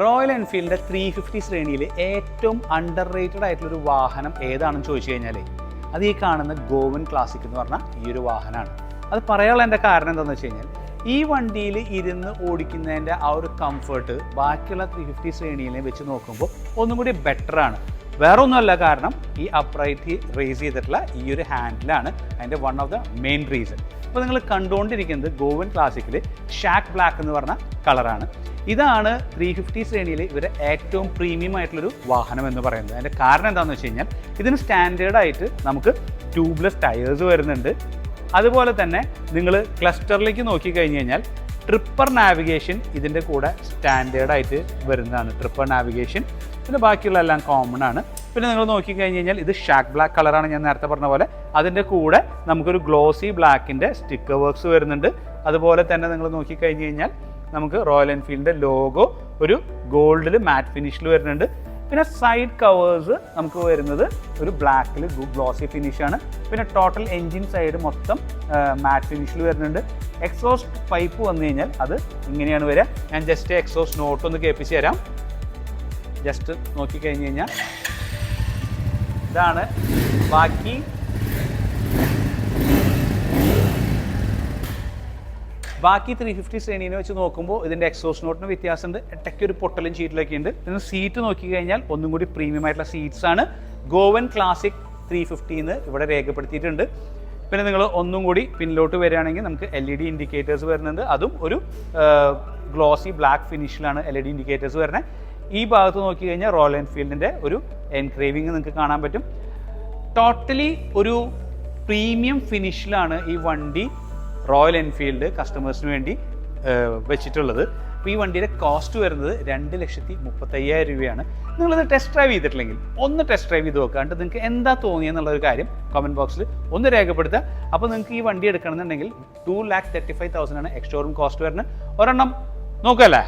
Royal എൻഫീൽഡിന്റെ three fifty ശ്രേണിയിൽ ഏറ്റവും under rated ആയിട്ടുള്ള ഒരു വാഹനം ഏതാണെന്ന് ചോദിച്ചു കഴിഞ്ഞാൽ അത് ഈ കാണുന്ന ഗോവൻ ക്ലാസിക് എന്ന് പറഞ്ഞ ഈ ഒരു വാഹനമാണ്. അത് പറയാനുള്ള എന്റെ കാരണം എന്താണെന്ന് വെച്ച് കഴിഞ്ഞാൽ ഈ വണ്ടിയിൽ ഇരുന്ന് ഓടിക്കുന്നതിന്റെ ആ ഒരു കംഫർട്ട് ബാക്കിയുള്ള ത്രീ ഫിഫ്റ്റി ശ്രേണിയിലെ വെച്ച് നോക്കുമ്പോൾ ഒന്നും കൂടി ബെറ്ററാണ് വേറെ ഒന്നുമല്ല കാരണം ഈ അപ്രൈറ്റ് റേസ് ചെയ്തിട്ടുള്ള ഈ ഒരു ഹാൻഡിലാണ് അതിന്റെ one of the main reason അപ്പോൾ നിങ്ങൾ കണ്ടുകൊണ്ടിരിക്കുന്നത് ഗോവൻ ക്ലാസിക്കിൽ ഷാക്ക് ബ്ലാക്ക് എന്ന് പറഞ്ഞ കളറാണ് ഇതാണ് ത്രീ ഫിഫ്റ്റി ശ്രേണിയിൽ ഇവരെ ഏറ്റവും പ്രീമിയം ആയിട്ടുള്ളൊരു വാഹനം എന്ന് പറയുന്നത്. അതിന്റെ കാരണം എന്താണെന്ന് വെച്ച് കഴിഞ്ഞാൽ ഇതിന് സ്റ്റാൻഡേർഡായിട്ട് നമുക്ക് ട്യൂബ്ലെസ് ടയേഴ്സ് വരുന്നുണ്ട്. അതുപോലെ തന്നെ നിങ്ങൾ ക്ലസ്റ്ററിലേക്ക് നോക്കി കഴിഞ്ഞ് കഴിഞ്ഞാൽ ട്രിപ്പർ നാവിഗേഷൻ ഇതിന്റെ കൂടെ സ്റ്റാൻഡേർഡായിട്ട് വരുന്നതാണ് ട്രിപ്പർ നാവിഗേഷൻ. പിന്നെ ബാക്കിയുള്ള എല്ലാം കോമൺ ആണ്. പിന്നെ നിങ്ങൾ നോക്കിക്കഴിഞ്ഞ് കഴിഞ്ഞാൽ ഇത് ഷാക്ക് ബ്ലാക്ക് കളറാണ് ഞാൻ നേരത്തെ പറഞ്ഞ പോലെ. അതിന്റെ കൂടെ നമുക്കൊരു ഗ്ലോസി ബ്ലാക്കിന്റെ സ്റ്റിക്കർ വർക്ക്സ് വരുന്നുണ്ട്. അതുപോലെ തന്നെ നിങ്ങൾ നോക്കിക്കഴിഞ്ഞ് കഴിഞ്ഞാൽ നമുക്ക് റോയൽ എൻഫീൽഡിന്റെ ലോഗോ ഒരു ഗോൾഡിൽ മാറ്റ് ഫിനിഷിൽ വരുന്നുണ്ട്. പിന്നെ സൈഡ് കവേഴ്സ് നമുക്ക് വരുന്നത് ഒരു ബ്ലാക്കിൽ ഗ്ലോസി ഫിനിഷാണ് പിന്നെ ടോട്ടൽ എൻജിൻ സൈഡ് മൊത്തം മാറ്റ് ഫിനിഷിൽ വരുന്നുണ്ട്. എക്സോസ്റ്റ് പൈപ്പ് വന്നു കഴിഞ്ഞാൽ അത് ഇങ്ങനെയാണ് വരിക. ഞാൻ ജസ്റ്റ് എക്സോസ്റ്റ് നോട്ട് ഒന്ന് കേൾപ്പിച്ച് തരാം. ജസ്റ്റ് നോക്കി കഴിഞ്ഞ് കഴിഞ്ഞാൽ ഇതാണ് ബാക്കി ബാക്കി ത്രീ ഫിഫ്റ്റി ശ്രേണീനെ വെച്ച് നോക്കുമ്പോൾ ഇതിന്റെ എക്സോസ് നോട്ടിന് വ്യത്യാസമുണ്ട്. ഇടയ്ക്ക് ഒരു പൊട്ടലും ചീറ്റിലൊക്കെ ഉണ്ട് പിന്നെ സീറ്റ് നോക്കി കഴിഞ്ഞാൽ ഒന്നും കൂടി പ്രീമിയം ആയിട്ടുള്ള സീറ്റ്സ് ആണ്. ഗോവൻ ക്ലാസിക് ത്രീ ഫിഫ്റ്റിന്ന് ഇവിടെ രേഖപ്പെടുത്തിയിട്ടുണ്ട്. പിന്നെ നിങ്ങൾ ഒന്നും കൂടി പിന്നിലോട്ട് വരികയാണെങ്കിൽ നമുക്ക് എൽ ഇ ഡി ഇൻഡിക്കേറ്റേഴ്സ് വരുന്നുണ്ട്. അതും ഒരു ഗ്ലോസി ബ്ലാക്ക് ഫിനിഷിലാണ് എൽ ഇ ഡി ഇൻഡിക്കേറ്റേഴ്സ് വരുന്നത്. ഈ ഭാഗത്ത് നോക്കി കഴിഞ്ഞാൽ റോയൽ എൻഫീൽഡിന്റെ ഒരു എൻക്രേവിങ് നിങ്ങൾക്ക് കാണാൻ പറ്റും. ടോട്ടലി ഒരു പ്രീമിയം ഫിനിഷിലാണ് ഈ വണ്ടി റോയൽ എൻഫീൽഡ് കസ്റ്റമേഴ്സിന് വേണ്ടി വെച്ചിട്ടുള്ളത്. അപ്പോൾ ഈ വണ്ടിയുടെ കോസ്റ്റ് വരുന്നത് രണ്ട് ലക്ഷത്തി മുപ്പത്തയ്യായിരം രൂപയാണ്. നിങ്ങളിത് ടെസ്റ്റ് ഡ്രൈവ് ചെയ്തിട്ടില്ലെങ്കിൽ ഒന്ന് ടെസ്റ്റ് ഡ്രൈവ് ചെയ്ത് എന്നിട്ട് നിങ്ങൾക്ക് എന്താ തോന്നിയെന്നുള്ള ഒരു കാര്യം കമന്റ് ബോക്സിൽ ഒന്ന് രേഖപ്പെടുത്തുക. അപ്പോൾ നിങ്ങൾക്ക് ഈ വണ്ടി എടുക്കണമെന്നുണ്ടെങ്കിൽ two lakh thirty five thousand ആണ് കോസ്റ്റ് വരുന്നത്. ഒരെണ്ണം നോക്കല്ലേ